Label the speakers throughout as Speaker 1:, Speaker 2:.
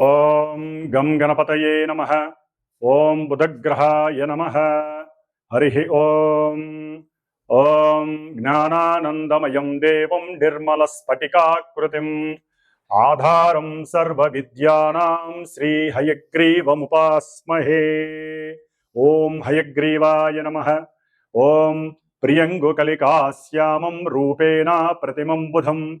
Speaker 1: ఓం గం గణపతయే నమ. ఓం బుధగ్రహాయ నమ. హరి ఓం. ఓం జ్ఞానానందమయం దేవం నిర్మలస్ఫటికాకృతిం. ఆధారం సర్వ విద్యానాం శ్రీ హయగ్రీవముపాస్మహే ఓం హయగ్రీవాయ నమ. ఓం ప్రియంగుకలికాశ్యామం రూపేణ ప్రతిమం బుధం.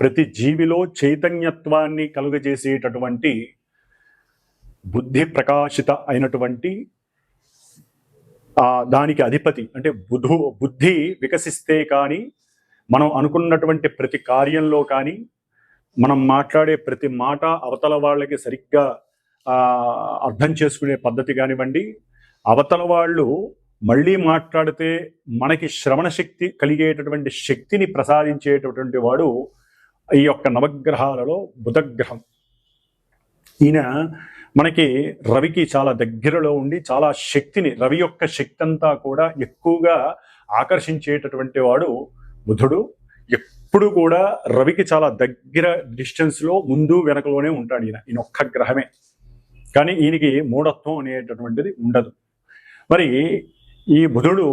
Speaker 1: ప్రతి జీవిలో చైతన్యత్వాన్ని కలుగజేసేటటువంటి బుద్ధి ప్రకాశిత అయినటువంటి దానికి అధిపతి అంటే బుధు బుద్ధి వికసిస్తే కానీ మనం అనుకున్నటువంటి ప్రతి కార్యంలో కానీ మనం మాట్లాడే ప్రతి మాట అవతల వాళ్ళకి సరిగ్గా అర్థం చేసుకునే పద్ధతి కానివ్వండి అవతల వాళ్ళు మళ్ళీ మాట్లాడితే మనకి శ్రవణ శక్తి కలిగేటటువంటి శక్తిని ప్రసాదించేటటువంటి వాడు ఈ యొక్క నవగ్రహాలలో బుధగ్రహం. ఈయన మనకి రవికి చాలా దగ్గరలో ఉండి చాలా శక్తిని రవి యొక్క శక్తి అంతా కూడా ఎక్కువగా ఆకర్షించేటటువంటి వాడు బుధుడు. ఎప్పుడు కూడా రవికి చాలా దగ్గర డిస్టెన్స్లో ముందు వెనకలోనే ఉంటాడు ఈయన ఈయన ఒక్క గ్రహమే. కానీ ఈయనకి మూఢత్వం అనేటటువంటిది ఉండదు. మరి ఈ బుధుడు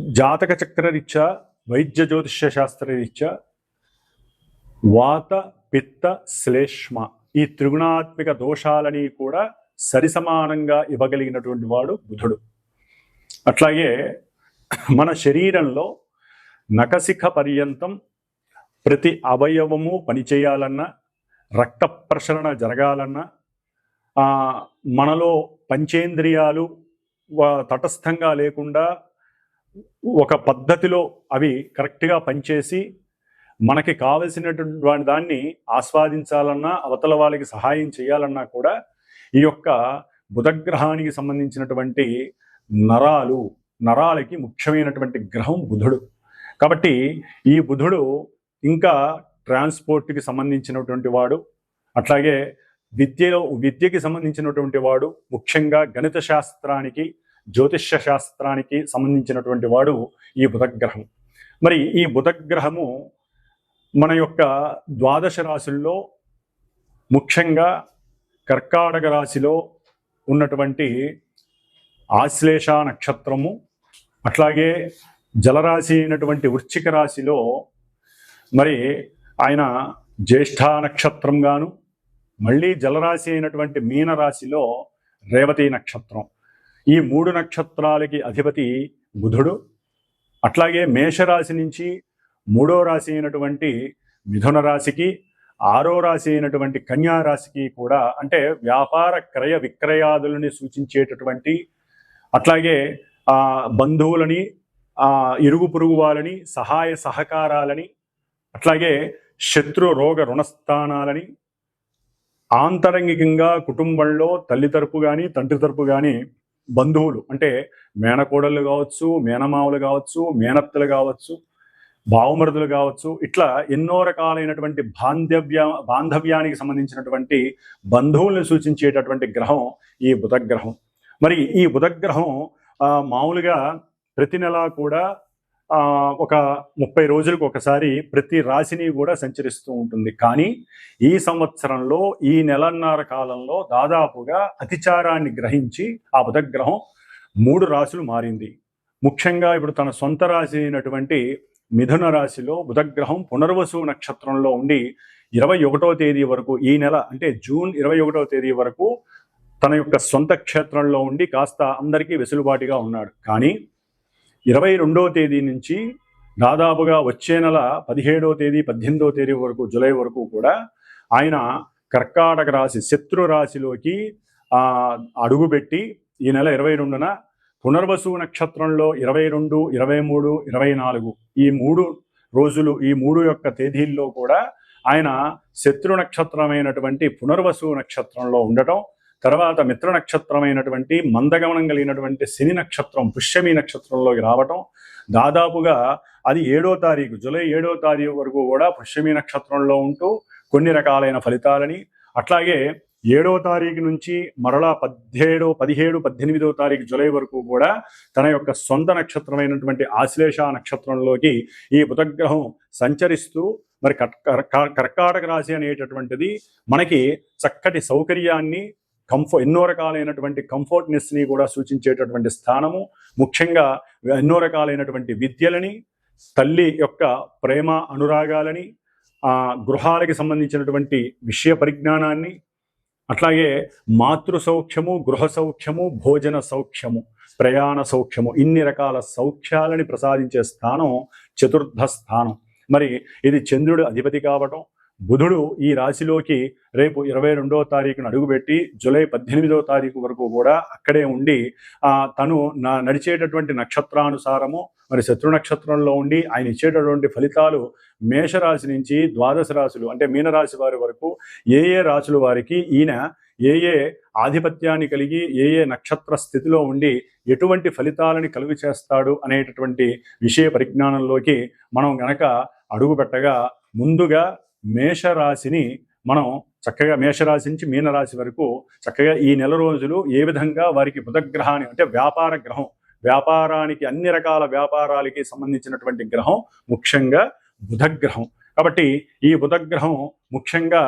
Speaker 1: జాతక చక్రరీత్యా వైద్య జ్యోతిష్య శాస్త్రరీత్యా వాత పిత్త శ్లేష్మ ఈ త్రిగుణాత్మిక దోషాలని కూడా సరిసమానంగా ఇవ్వగలిగినటువంటి వాడు బుధుడు. అట్లాగే మన శరీరంలో నఖశిఖ పర్యంతం ప్రతి అవయవము పనిచేయాలన్నా రక్త ప్రసరణ జరగాలన్నా మనలో పంచేంద్రియాలు తటస్థంగా లేకుండా ఒక పద్ధతిలో అవి కరెక్ట్గా పనిచేసి మనకి కావలసినటువంటి దాన్ని ఆస్వాదించాలన్నా అవతల వాళ్ళకి సహాయం చేయాలన్నా కూడా ఈ యొక్క బుధగ్రహానికి సంబంధించినటువంటి నరాలు నరాలకి ముఖ్యమైనటువంటి గ్రహం బుధుడు. కాబట్టి ఈ బుధుడు ఇంకా ట్రాన్స్పోర్ట్కి సంబంధించినటువంటి వాడు అట్లాగే విద్యలో విద్యకి సంబంధించినటువంటి వాడు ముఖ్యంగా గణిత శాస్త్రానికి జ్యోతిష్య శాస్త్రానికి సంబంధించినటువంటి వాడు ఈ బుధగ్రహం. మరి ఈ బుధగ్రహము మన యొక్క ద్వాదశ రాశుల్లో ముఖ్యంగా కర్కాటక రాశిలో ఉన్నటువంటి ఆశ్లేష నక్షత్రము అట్లాగే జలరాశి అయినటువంటి వృశ్చిక రాశిలో మరి ఆయన జ్యేష్ఠ నక్షత్రం గాను మళ్ళీ జలరాశి అయినటువంటి మీనరాశిలో రేవతి నక్షత్రం. ఈ మూడు నక్షత్రాలకి అధిపతి బుధుడు అట్లాగే మేషరాశి నుంచి మూడో రాశి అయినటువంటి మిథున రాశికి ఆరో రాశి అయినటువంటి కన్యా రాశికి కూడా అంటే వ్యాపార క్రయ విక్రయాదులని సూచించేటటువంటి అట్లాగే బంధువులని ఇరుగు పొరుగు వాళ్ళని సహాయ సహకారాలని అట్లాగే శత్రు రోగ రుణస్థానాలని ఆంతరంగికంగా కుటుంబంలో తల్లి తరపు కానీ తండ్రి తరపు కానీ బంధువులు అంటే మేనకోడళ్ళు కావచ్చు మేనమావులు కావచ్చు మేనత్తలు కావచ్చు బావమరుదులు కావచ్చు ఇట్లా ఎన్నో రకాలైనటువంటి బాంధవ్య బాంధవ్యానికి సంబంధించినటువంటి బంధువుల్ని సూచించేటటువంటి గ్రహం ఈ బుధగ్రహం. మరి ఈ బుధగ్రహం మామూలుగా ప్రతి నెల కూడా ఒక ముప్పై రోజులకు ఒకసారి ప్రతి రాశిని కూడా సంచరిస్తూ ఉంటుంది. కానీ ఈ సంవత్సరంలో ఈ నెలన్నర కాలంలో దాదాపుగా అతిచారాన్ని గ్రహించి ఆ బుధగ్రహం మూడు రాశులు మారింది. ముఖ్యంగా ఇప్పుడు తన సొంత రాశి అయినటువంటి మిథున రాశిలో బుధగ్రహం పునర్వసు నక్షత్రంలో ఉండి ఇరవై ఒకటో తేదీ వరకు ఈ నెల అంటే జూన్ ఇరవై ఒకటో తేదీ వరకు తన యొక్క సొంత క్షేత్రంలో ఉండి కాస్త అందరికీ వెసులుబాటుగా ఉన్నాడు. కానీ ఇరవై రెండో తేదీ నుంచి దాదాపుగా వచ్చే నెల పదిహేడో తేదీ పద్దెనిమిదో తేదీ వరకు జూలై వరకు కూడా ఆయన కర్కాటక రాశి శత్రు రాశిలోకి అడుగుపెట్టి ఈ నెల ఇరవై రెండున పునర్వసు నక్షత్రంలో ఇరవై రెండు ఇరవై మూడు ఇరవై నాలుగు ఈ మూడు రోజులు ఈ మూడు యొక్క తేదీల్లో కూడా ఆయన శత్రు నక్షత్రమైనటువంటి పునర్వసు నక్షత్రంలో ఉండటం తర్వాత మిత్ర నక్షత్రమైనటువంటి మందగమనం కలిగినటువంటి శని నక్షత్రం పుష్యమి నక్షత్రంలోకి రావటం దాదాపుగా అది ఏడో తారీఖు జూలై ఏడో తారీఖు వరకు కూడా పుష్యమి నక్షత్రంలో ఉంటూ కొన్ని రకాలైన ఫలితాలని అట్లాగే ఏడవ తారీఖు నుంచి మరలా పదిహేడో పదిహేడు పద్దెనిమిదో తారీఖు జూలై వరకు కూడా తన యొక్క సొంత నక్షత్రమైనటువంటి ఆశ్లేష నక్షత్రంలోకి ఈ బుధగ్రహం సంచరిస్తూ మరి కర్- కర్కాటక రాశి అనేటటువంటిది మనకి చక్కటి సౌకర్యాన్ని కంఫో ఎన్నో రకాలైనటువంటి కంఫర్ట్నెస్ని కూడా సూచించేటటువంటి స్థానము. ముఖ్యంగా ఎన్నో రకాలైనటువంటి విద్యలని తల్లి యొక్క ప్రేమ అనురాగాలని గృహాలకి సంబంధించినటువంటి విషయ పరిజ్ఞానాన్ని అట్లాగే మాతృ సౌఖ్యము గృహ సౌఖ్యము భోజన సౌఖ్యము ప్రయాణ సౌఖ్యము ఇన్ని రకాల సౌఖ్యాలని ప్రసాదించే స్థానం చతుర్థ స్థానం. మరి ఇది చంద్రుడు అధిపతి కావటం బుధుడు ఈ రాశిలోకి రేపు ఇరవై రెండో తారీఖున అడుగుపెట్టి జూలై పద్దెనిమిదో తారీఖు వరకు కూడా అక్కడే ఉండి తను నా నడిచేటటువంటి నక్షత్రానుసారము మరి శత్రు నక్షత్రంలో ఉండి ఆయన ఇచ్చేటటువంటి ఫలితాలు మేషరాశి నుంచి ద్వాదశ రాశులు అంటే మీనరాశి వారి వరకు ఏ ఏ రాశుల వారికి ఈయన ఏ ఏ ఆధిపత్యాన్ని కలిగి ఏ ఏ నక్షత్ర స్థితిలో ఉండి ఎటువంటి ఫలితాలని కలుగు చేస్తాడు అనేటటువంటి విషయ పరిజ్ఞానంలోకి మనం గనక అడుగు పెట్టగా ముందుగా మేషరాశిని మనం చక్కగా మేషరాశి నుంచి మీనరాశి వరకు చక్కగా ఈ నెల రోజులు ఏ విధంగా వారికి బుధగ్రహాన్ని అంటే వ్యాపార గ్రహం వ్యాపారానికి అన్ని రకాల వ్యాపారాలకి సంబంధించినటువంటి గ్రహం ముఖ్యంగా బుధగ్రహం. కాబట్టి ఈ బుధగ్రహం ముఖ్యంగా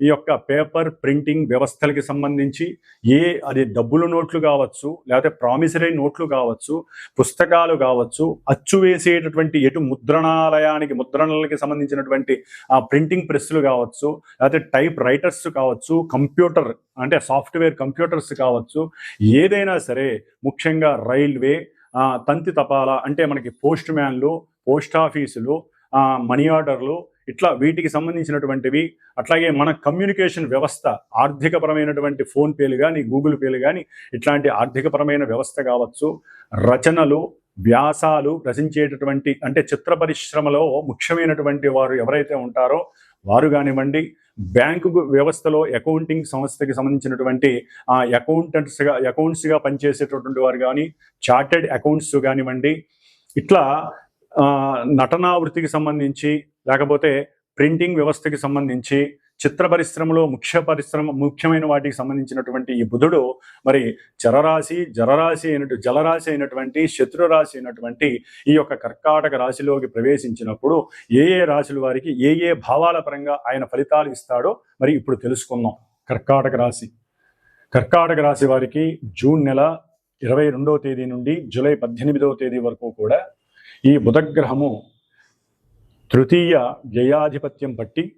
Speaker 1: ఈ యొక్క పేపర్ ప్రింటింగ్ వ్యవస్థలకి సంబంధించి ఏ అది డబ్బుల నోట్లు కావచ్చు లేకపోతే ప్రామిసరీ నోట్లు కావచ్చు పుస్తకాలు కావచ్చు అచ్చు వేసేటటువంటి ఎటు ముద్రణాలయానికి ముద్రణలకి సంబంధించినటువంటి ఆ ప్రింటింగ్ ప్రెస్లు కావచ్చు లేకపోతే టైప్ రైటర్స్ కావచ్చు కంప్యూటర్ అంటే సాఫ్ట్వేర్ కంప్యూటర్స్ కావచ్చు ఏదైనా సరే ముఖ్యంగా రైల్వే తంతి తపాలా అంటే మనకి పోస్ట్ మ్యాన్లు పోస్ట్ ఆఫీసులు మనీ ఆర్డర్లు ఇట్లా వీటికి సంబంధించినటువంటివి అట్లాగే మన కమ్యూనికేషన్ వ్యవస్థ ఆర్థికపరమైనటువంటి ఫోన్పేలు కానీ గూగుల్ పేలు కానీ ఇట్లాంటి ఆర్థికపరమైన వ్యవస్థ కావచ్చు రచనలు వ్యాసాలు రచించేటటువంటి అంటే చిత్ర పరిశ్రమలో ముఖ్యమైనటువంటి వారు ఎవరైతే ఉంటారో వారు కానివ్వండి బ్యాంకు వ్యవస్థలో అకౌంటింగ్ సంస్థకి సంబంధించినటువంటి అకౌంటెంట్స్గా అకౌంట్స్గా పనిచేసేటటువంటి వారు కానీ చార్టెడ్ అకౌంట్స్ కానివ్వండి ఇట్లా నటనా వృత్తికి సంబంధించి లేకపోతే ప్రింటింగ్ వ్యవస్థకి సంబంధించి చిత్ర పరిశ్రమలో ముఖ్య పరిశ్రమ ముఖ్యమైన వాటికి సంబంధించినటువంటి ఈ బుధుడు మరి చరరాశి జలరాశి అయినటు జలరాశి అయినటువంటి శత్రురాశి అయినటువంటి ఈ యొక్క కర్కాటక రాశిలోకి ప్రవేశించినప్పుడు ఏ ఏ రాశుల వారికి ఏ ఏ భావాల పరంగా ఆయన ఫలితాలు ఇస్తాడో మరి ఇప్పుడు తెలుసుకుందాం. కర్కాటక రాశి. కర్కాటక రాశి వారికి జూన్ నెల ఇరవై రెండవ తేదీ నుండి జూలై పద్దెనిమిదవ తేదీ వరకు కూడా ఈ బుధగ్రహము తృతీయ వ్యయాధిపత్యం బట్టి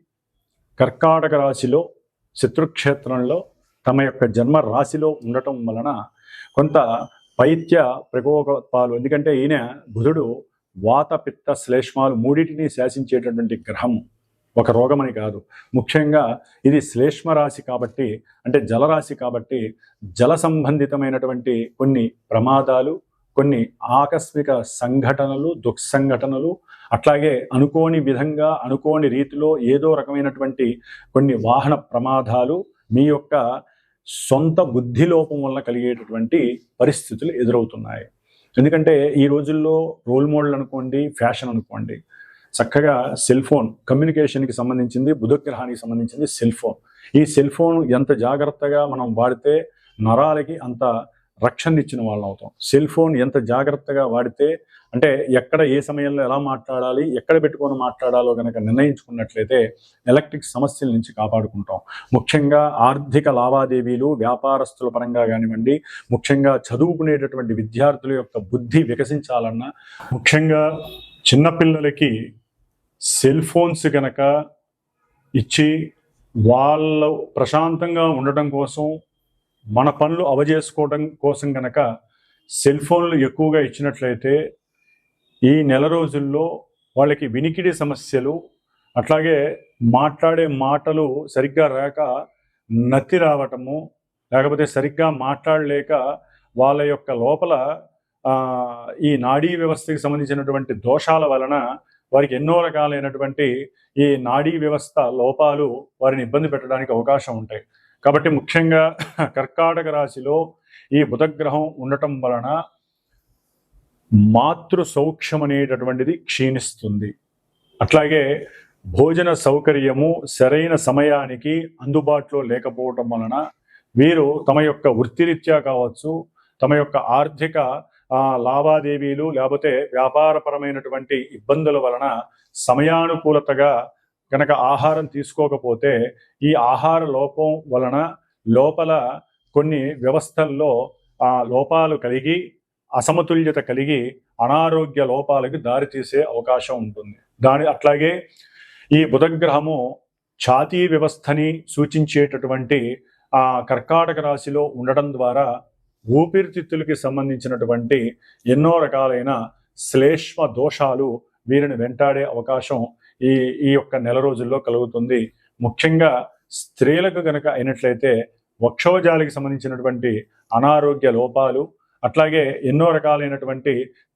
Speaker 1: కర్కాటక రాశిలో శత్రుక్షేత్రంలో తమ యొక్క జన్మ రాశిలో ఉండటం వలన కొంత పైత్య ప్రకోపాలు ఎందుకంటే ఈయన బుధుడు వాత పిత్త శ్లేష్మాలు మూడింటిని శాసించేటటువంటి గ్రహం. ఒక రోగమని కాదు. ముఖ్యంగా ఇది శ్లేష్మ రాశి కాబట్టి అంటే జలరాశి కాబట్టి జల సంబంధితమైనటువంటి కొన్ని ప్రమాదాలు కొన్ని ఆకస్మిక సంఘటనలు దుఃసంఘటనలు అట్లాగే అనుకోని విధంగా అనుకోని రీతిలో ఏదో రకమైనటువంటి కొన్ని వాహన ప్రమాదాలు మీ యొక్క సొంత బుద్ధి లోపం వల్ల కలిగేటటువంటి పరిస్థితులు ఎదురవుతున్నాయి. ఎందుకంటే ఈ రోజుల్లో రోల్ మోడల్ అనుకోండి ఫ్యాషన్ అనుకోండి చక్కగా సెల్ ఫోన్ కమ్యూనికేషన్కి సంబంధించింది బుధగ్రహానికి సంబంధించింది సెల్ ఫోన్. ఈ సెల్ ఫోన్ ఎంత జాగ్రత్తగా మనం వాడితే నరాలకి అంత రక్షణ ఇచ్చిన వాళ్ళం అవుతాం సెల్ ఫోన్ ఎంత జాగ్రత్తగా వాడితే అంటే ఎక్కడ ఏ సమయంలో ఎలా మాట్లాడాలి ఎక్కడ పెట్టుకొని మాట్లాడాలో కనుక నిర్ణయించుకున్నట్లయితే ఎలక్ట్రిక్ సమస్యల నుంచి కాపాడుకుంటాం. ముఖ్యంగా ఆర్థిక లావాదేవీలు వ్యాపారస్తుల పరంగా కానివ్వండి ముఖ్యంగా చదువుకునేటటువంటి విద్యార్థుల యొక్క బుద్ధి వికసించాలన్నా ముఖ్యంగా చిన్నపిల్లలకి సెల్ ఫోన్స్ కనుక ఇచ్చి వాళ్ళు ప్రశాంతంగా ఉండటం కోసం మన పనులు అవజేసుకోవడం కోసం కనుక సెల్ ఫోన్లు ఎక్కువగా ఇచ్చినట్లయితే ఈ నెల రోజుల్లో వాళ్ళకి వినికిడి సమస్యలు అట్లాగే మాట్లాడే మాటలు సరిగ్గా రాక నత్తి రావటము లేకపోతే సరిగ్గా మాట్లాడలేక వాళ్ళ యొక్క లోపల ఈ నాడీ వ్యవస్థకి సంబంధించినటువంటి దోషాల వలన వారికి ఎన్నో రకాలైనటువంటి ఈ నాడీ వ్యవస్థ లోపాలు వారిని ఇబ్బంది పెట్టడానికి అవకాశం ఉంటాయి. కాబట్టి ముఖ్యంగా కర్కాటక రాశిలో ఈ బుధగ్రహం ఉండటం వలన మాతృ సౌఖ్యం అనేటటువంటిది క్షీణిస్తుంది. అట్లాగే భోజన సౌకర్యము సరైన సమయానికి అందుబాటులో లేకపోవటం వలన వీరు తమ యొక్క వృత్తిరీత్యా కావచ్చు తమ యొక్క ఆర్థిక లావాదేవీలు లేకపోతే వ్యాపారపరమైనటువంటి ఇబ్బందుల వలన సమయానుకూలతగా కనుక ఆహారం తీసుకోకపోతే ఈ ఆహార లోపం వలన లోపల కొన్ని వ్యవస్థల్లో ఆ లోపాలు కలిగి అసమతుల్యత కలిగి అనారోగ్య లోపాలకు దారితీసే అవకాశం ఉంటుంది. దాని అట్లాగే ఈ బుధగ్రహము ఛాతీ వ్యవస్థని సూచించేటటువంటి ఆ కర్కాటక రాశిలో ఉండడం ద్వారా ఊపిరితిత్తులకి సంబంధించినటువంటి ఎన్నో రకాలైన శ్లేష్మ దోషాలు వీరిని వెంటాడే అవకాశం ఈ ఈ యొక్క నెల రోజుల్లో కలుగుతుంది. ముఖ్యంగా స్త్రీలకు కనుక అయినట్లయితే వక్షోజాలికి సంబంధించినటువంటి అనారోగ్య లోపాలు అట్లాగే ఎన్నో రకాలైనటువంటి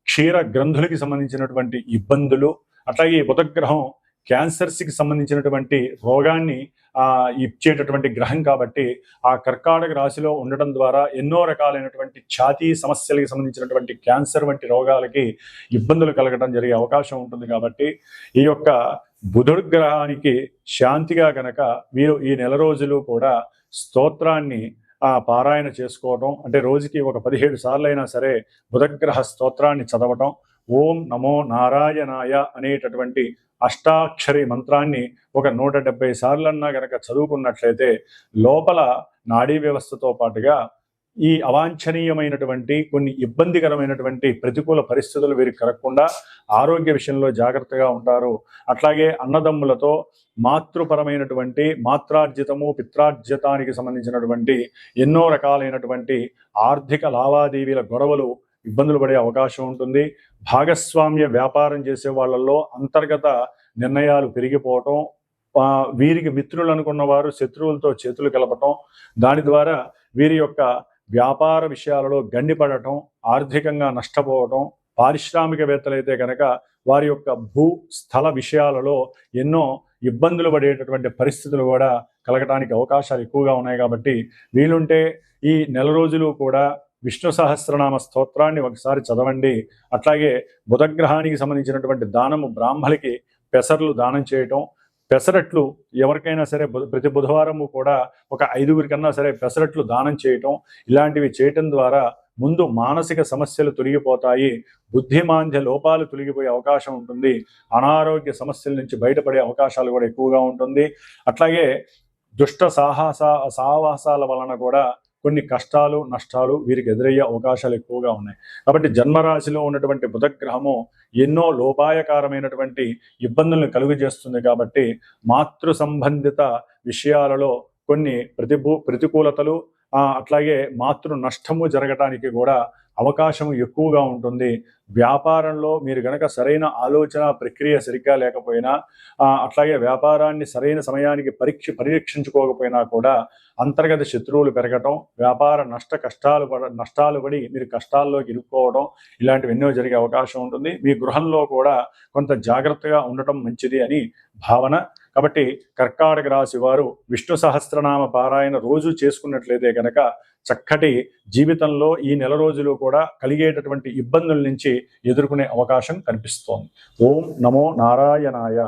Speaker 1: క్షీర గ్రంథులకి సంబంధించినటువంటి ఇబ్బందులు అట్లాగే ఈ బుధగ్రహం క్యాన్సర్స్కి సంబంధించినటువంటి రోగాన్ని ఇచ్చేటటువంటి గ్రహం కాబట్టి ఆ కర్కాటక రాశిలో ఉండటం ద్వారా ఎన్నో రకాలైనటువంటి ఛాతీ సమస్యలకి సంబంధించినటువంటి క్యాన్సర్ వంటి రోగాలకి ఇబ్బందులు కలగడం జరిగే అవకాశం ఉంటుంది కాబట్టి ఈ యొక్క బుధుడు గ్రహానికి శాంతిగా గనక వీరు ఈ నెల రోజులు కూడా స్తోత్రాన్ని పారాయణ చేసుకోవటం అంటే రోజుకి ఒక పదిహేడు సార్లు అయినా సరే బుధగ్రహ స్తోత్రాన్ని చదవటం ఓం నమో నారాయణాయ అనేటటువంటి అష్టాక్షరి మంత్రాన్ని ఒక నూట డెబ్బై సార్లన్నా గనక చదువుకున్నట్లయితే లోపల నాడీ వ్యవస్థతో పాటుగా ఈ అవాంఛనీయమైనటువంటి కొన్ని ఇబ్బందికరమైనటువంటి ప్రతికూల పరిస్థితులు వీరికి కలగకుండా ఆరోగ్య విషయంలో జాగ్రత్తగా ఉంటారు. అట్లాగే అన్నదమ్ములతో మాతృపరమైనటువంటి మాత్రార్జితము పిత్రార్జితానికి సంబంధించినటువంటి ఎన్నో రకాలైనటువంటి ఆర్థిక లావాదేవీల గొడవలు ఇబ్బందులు పడే అవకాశం ఉంటుంది. భాగస్వామ్య వ్యాపారం చేసే వాళ్ళల్లో అంతర్గత నిర్ణయాలు పెరిగిపోవటం వీరికి మిత్రులు అనుకున్న వారు శత్రువులతో చేతులు కలపటం దాని ద్వారా వీరి యొక్క వ్యాపార విషయాలలో గండిపడటం ఆర్థికంగా నష్టపోవటం పారిశ్రామికవేత్తలైతే కనుక వారి యొక్క భూ స్థల విషయాలలో ఎన్నో ఇబ్బందులు పడేటటువంటి పరిస్థితులు కూడా కలగటానికి అవకాశాలు ఎక్కువగా ఉన్నాయి కాబట్టి వీలుంటే ఈ నెల రోజులు కూడా విష్ణు సహస్రనామ స్తోత్రాన్ని ఒకసారి చదవండి. అట్లాగే బుధగ్రహానికి సంబంధించినటువంటి దానము బ్రాహ్మలికి పెసర్లు దానం చేయటం పెసరట్లు ఎవరికైనా సరే బుధ- ప్రతి బుధవారము కూడా ఒక ఐదుగురికన్నా సరే పెసరట్లు దానం చేయటం ఇలాంటివి చేయటం ద్వారా ముందు మానసిక సమస్యలు తొలగిపోతాయి బుద్ధిమాంద్య లోపాలు తొలగిపోయే అవకాశం ఉంటుంది అనారోగ్య సమస్యల నుంచి బయటపడే అవకాశాలు కూడా ఎక్కువగా ఉంటుంది. అట్లాగే దుష్ట సాహస సావాసాల వలన కూడా కొన్ని కష్టాలు నష్టాలు వీరికి ఎదురయ్యే అవకాశాలు ఎక్కువగా ఉన్నాయి. కాబట్టి జన్మరాశిలో ఉన్నటువంటి బుధగ్రహము ఎన్నో లోపాయకారమైనటువంటి ఇబ్బందులను కలుగు చేస్తుంది కాబట్టి మాతృ సంబంధిత విషయాలలో కొన్ని ప్రతిభూ ప్రతికూలతలు అట్లాగే మాతృ నష్టము జరగటానికి కూడా అవకాశం ఎక్కువగా ఉంటుంది. వ్యాపారంలో మీరు గనక సరైన ఆలోచన ప్రక్రియ సరిగ్గా లేకపోయినా అట్లాగే వ్యాపారాన్ని సరైన సమయానికి పరీక్ష పరీక్షించుకోకపోయినా కూడా అంతర్గత శత్రువులు పెరగటం వ్యాపార నష్ట కష్టాలు పడ నష్టాలు పడి మీరు కష్టాల్లోకి ఇరుక్కోవడం ఇలాంటివి ఎన్నో జరిగే అవకాశం ఉంటుంది. మీ గృహంలో కూడా కొంత జాగ్రత్తగా ఉండటం మంచిది అని భావన కాబట్టి కర్కాటక రాశి వారు విష్ణు సహస్రనామ పారాయణ రోజు చేసుకున్నట్లయితే కనుక చక్కటి జీవితంలో ఈ నెల రోజులు కూడా కలిగేటటువంటి ఇబ్బందుల నుంచి ఎదుర్కొనే అవకాశం కనిపిస్తోంది. ఓం నమో నారాయణాయ.